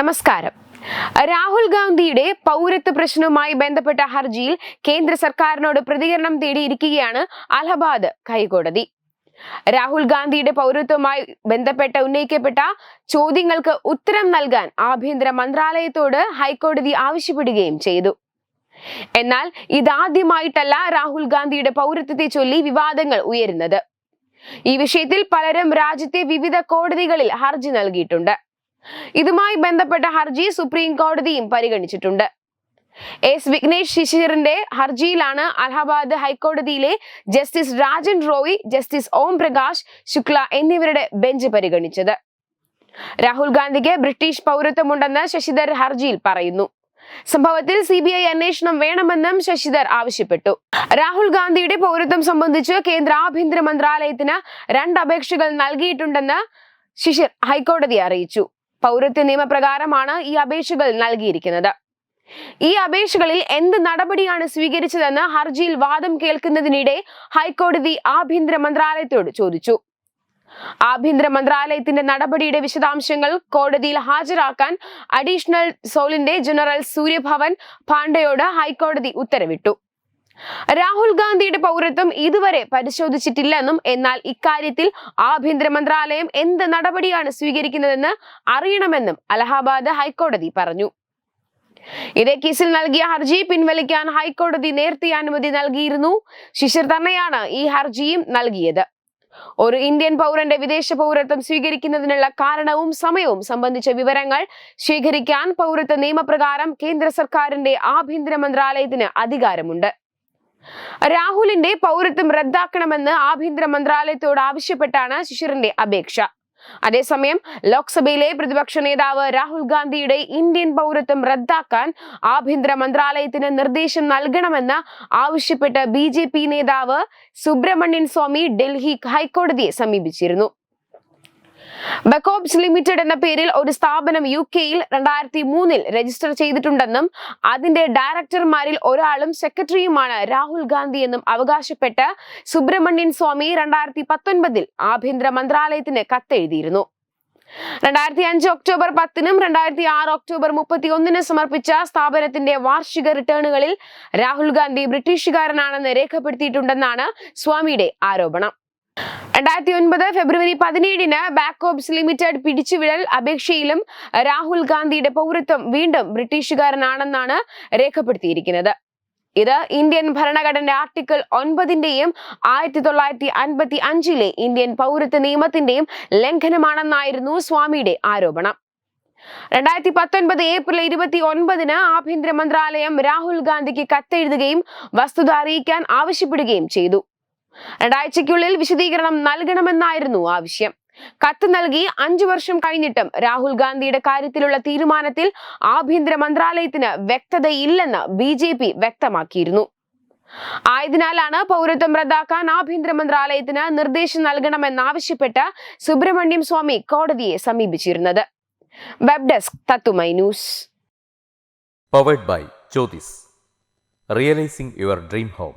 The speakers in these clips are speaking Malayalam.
നമസ്കാരം. രാഹുൽ ഗാന്ധിയുടെ പൗരത്വ പ്രശ്നവുമായി ബന്ധപ്പെട്ട ഹർജിയിൽ കേന്ദ്ര സർക്കാരിനോട് പ്രതികരണം തേടിയിരിക്കുകയാണ് അലഹബാദ് ഹൈക്കോടതി. രാഹുൽ ഗാന്ധിയുടെ പൗരത്വവുമായി ബന്ധപ്പെട്ട ഉന്നയിക്കപ്പെട്ട ചോദ്യങ്ങൾക്ക് ഉത്തരം നൽകാൻ ആഭ്യന്തര മന്ത്രാലയത്തോട് ഹൈക്കോടതി ആവശ്യപ്പെടുകയും ചെയ്തു. എന്നാൽ ഇതാദ്യമായിട്ടല്ല രാഹുൽ ഗാന്ധിയുടെ പൗരത്വത്തെ ചൊല്ലി വിവാദങ്ങൾ ഉയരുന്നത്. ഈ വിഷയത്തിൽ പലരും രാജ്യത്തെ വിവിധ കോടതികളിൽ ഹർജി നൽകിയിട്ടുണ്ട്. ഇതുമായി ബന്ധപ്പെട്ട ഹർജി സുപ്രീം കോടതിയും പരിഗണിച്ചിട്ടുണ്ട്. എസ് വിഘ്നേഷ് ശിശിറിന്റെ ഹർജിയിലാണ് അലഹബാദ് ഹൈക്കോടതിയിലെ ജസ്റ്റിസ് രാജൻ റോയ് ജസ്റ്റിസ് ഓം പ്രകാശ് ശുക്ല എന്നിവരുടെ ബെഞ്ച് പരിഗണിച്ചത്. രാഹുൽ ഗാന്ധിക്ക് ബ്രിട്ടീഷ് പൗരത്വമുണ്ടെന്ന് ശശിധർ ഹർജിയിൽ പറയുന്നു. സംഭവത്തിൽ സി ബി ഐ അന്വേഷണം വേണമെന്നും ശശിധർ ആവശ്യപ്പെട്ടു. രാഹുൽ ഗാന്ധിയുടെ പൗരത്വം സംബന്ധിച്ച് കേന്ദ്ര ആഭ്യന്തര മന്ത്രാലയത്തിന് രണ്ട് അപേക്ഷകൾ നൽകിയിട്ടുണ്ടെന്ന് ശിശിർ ഹൈക്കോടതിയെ അറിയിച്ചു. പൗരത്വ നിയമപ്രകാരമാണ് ഈ അപേക്ഷകൾ നൽകിയിരിക്കുന്നത്. ഈ അപേക്ഷകളിൽ എന്ത് നടപടിയാണ് സ്വീകരിച്ചതെന്ന് ഹർജിയിൽ വാദം കേൾക്കുന്നതിനിടെ ഹൈക്കോടതി ആഭ്യന്തര മന്ത്രാലയത്തോട് ചോദിച്ചു. ആഭ്യന്തര മന്ത്രാലയത്തിന്റെ നടപടിയുടെ വിശദാംശങ്ങൾ കോടതിയിൽ ഹാജരാക്കാൻ അഡീഷണൽ സോളിന്റെ ജനറൽ സൂര്യഭവൻ പാണ്ഡയോട് ഹൈക്കോടതി ഉത്തരവിട്ടു. രാഹുൽ ഗാന്ധിയുടെ പൗരത്വം ഇതുവരെ പരിശോധിച്ചിട്ടില്ലെന്നും എന്നാൽ ഇക്കാര്യത്തിൽ ആഭ്യന്തര മന്ത്രാലയം എന്ത് നടപടിയാണ് സ്വീകരിക്കുന്നതെന്ന് അറിയണമെന്നും അലഹാബാദ് ഹൈക്കോടതി പറഞ്ഞു. ഇതേ കേസിൽ നൽകിയ ഹർജി പിൻവലിക്കാൻ ഹൈക്കോടതി നേരത്തെ അനുമതി നൽകിയിരുന്നു. ശിശിർ തന്നെയാണ് ഈ ഹർജിയും നൽകിയത്. ഒരു ഇന്ത്യൻ പൗരന്റെ വിദേശ പൗരത്വം സ്വീകരിക്കുന്നതിനുള്ള കാരണവും സമയവും സംബന്ധിച്ച വിവരങ്ങൾ ശേഖരിക്കാൻ പൗരത്വ നിയമപ്രകാരം കേന്ദ്ര സർക്കാരിന്റെ ആഭ്യന്തര മന്ത്രാലയത്തിന് അധികാരമുണ്ട്. രാഹുലിന്റെ പൗരത്വം റദ്ദാക്കണമെന്ന് ആഭ്യന്തര മന്ത്രാലയത്തോട് ആവശ്യപ്പെട്ടാണ് ശിശിറിന്റെ അപേക്ഷ. അതേസമയം ലോക്സഭയിലെ പ്രതിപക്ഷ നേതാവ് രാഹുൽ ഗാന്ധിയുടെ ഇന്ത്യൻ പൗരത്വം റദ്ദാക്കാൻ ആഭ്യന്തര മന്ത്രാലയത്തിന് നിർദ്ദേശം നൽകണമെന്ന് ആവശ്യപ്പെട്ട് ബി നേതാവ് സുബ്രഹ്മണ്യൻ സ്വാമി ഡൽഹി ഹൈക്കോടതിയെ സമീപിച്ചിരുന്നു. ബക്കോബ്സ് ലിമിറ്റഡ് എന്ന പേരിൽ ഒരു സ്ഥാപനം യു കെയിൽ രണ്ടായിരത്തി മൂന്നിൽ രജിസ്റ്റർ ചെയ്തിട്ടുണ്ടെന്നും അതിന്റെ ഡയറക്ടർമാരിൽ ഒരാളും സെക്രട്ടറിയുമാണ് രാഹുൽ ഗാന്ധി എന്നും അവകാശപ്പെട്ട് സുബ്രഹ്മണ്യൻ സ്വാമി രണ്ടായിരത്തി പത്തൊൻപതിൽ ആഭ്യന്തര മന്ത്രാലയത്തിന് കത്തെഴുതിയിരുന്നു. രണ്ടായിരത്തി അഞ്ച് ഒക്ടോബർ പത്തിനും രണ്ടായിരത്തി ആറ് ഒക്ടോബർ മുപ്പത്തി ഒന്നിന് സമർപ്പിച്ച സ്ഥാപനത്തിന്റെ വാർഷിക റിട്ടേണുകളിൽ രാഹുൽ ഗാന്ധി ബ്രിട്ടീഷുകാരനാണെന്ന് രേഖപ്പെടുത്തിയിട്ടുണ്ടെന്നാണ് സ്വാമിയുടെ ആരോപണം. രണ്ടായിരത്തി ഒൻപത് ഫെബ്രുവരി പതിനേഴിന് ബാക്കോബ്സ് ലിമിറ്റഡ് പിടിച്ചുവിടൽ അപേക്ഷയിലും രാഹുൽ ഗാന്ധിയുടെ പൗരത്വം വീണ്ടും ബ്രിട്ടീഷുകാരനാണെന്നാണ് രേഖപ്പെടുത്തിയിരിക്കുന്നത്. ഇത് ഇന്ത്യൻ ഭരണഘടന ആർട്ടിക്കിൾ ഒൻപതിന്റെയും ആയിരത്തി തൊള്ളായിരത്തി അൻപത്തി അഞ്ചിലെ ഇന്ത്യൻ പൗരത്വ നിയമത്തിന്റെയും ലംഘനമാണെന്നായിരുന്നു സ്വാമിയുടെ ആരോപണം. രണ്ടായിരത്തി പത്തൊൻപത് ഏപ്രിൽ ഇരുപത്തി ഒൻപതിന് ആഭ്യന്തര മന്ത്രാലയം രാഹുൽ ഗാന്ധിക്ക് കത്തെഴുതുകയും വസ്തുത അറിയിക്കാൻ ആവശ്യപ്പെടുകയും ചെയ്തു. രണ്ടാഴ്ചയ്ക്കുള്ളിൽ വിശദീകരണം നൽകണമെന്നായിരുന്നു ആവശ്യം കത്ത് നൽകി അഞ്ചു വർഷം കഴിഞ്ഞിട്ടും രാഹുൽ ഗാന്ധിയുടെ കാര്യത്തിലുള്ള തീരുമാനത്തിൽ ആഭ്യന്തര മന്ത്രാലയത്തിന് വ്യക്തതയില്ലെന്ന് ബി ജെ പി വ്യക്തമാക്കിയിരുന്നു. ആയതിനാലാണ് പൗരത്വം റദ്ദാക്കാൻ ആഭ്യന്തര മന്ത്രാലയത്തിന് നിർദ്ദേശം നൽകണമെന്നാവശ്യപ്പെട്ട് സുബ്രഹ്മണ്യം സ്വാമി കോടതിയെ സമീപിച്ചിരുന്നത്. വെബ് ഡെസ്ക് തത്തുമൈ news. Powered by Jyotis realising your dream home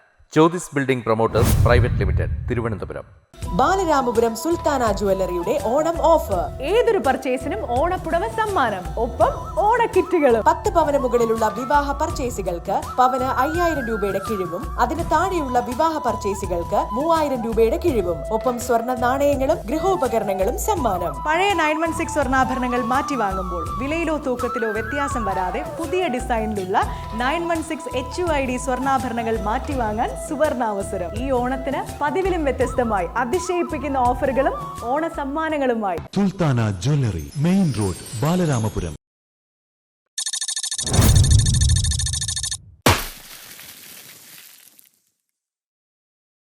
Jyotis building promoters private limited Thiruvananthapuram. Balaramapuram Sultana ജുവല്ലറിയുടെ Onam offer. ഏതൊരു പർച്ചേസിനും ഓണപ്പുടവ സമ്മാനം ഒപ്പം ഓണക്കിറ്റുകളും. പത്ത് പവന മുകളിലുള്ള വിവാഹ പർച്ചേസുകൾക്ക് പവന് അയ്യായിരം രൂപയുടെ കിഴിവും അതിന് താഴെയുള്ള വിവാഹ പർച്ചേസുകൾക്ക് മൂവായിരം രൂപയുടെ കിഴിവും ഒപ്പം സ്വർണ നാണയങ്ങളും ഗൃഹോപകരണങ്ങളും സമ്മാനം. പഴയ നയൻ വൺ സിക്സ് സ്വർണാഭരണങ്ങൾ മാറ്റി വാങ്ങുമ്പോൾ വിലയിലോ തൂക്കത്തിലോ വ്യത്യാസം വരാതെ പുതിയ ഡിസൈനിലുള്ള nine one six H U I D സ്വർണാഭരണങ്ങൾ മാറ്റി വാങ്ങാൻ സുവർണാവസരം. ഈ ഓണത്തിന് പതിവിലും വ്യത്യസ്തമായി അതിശയിപ്പിക്കുന്ന ഓഫറുകളും ഓണ സമ്മാനങ്ങളുമായി Sultana jewellery main road Balaramapuram.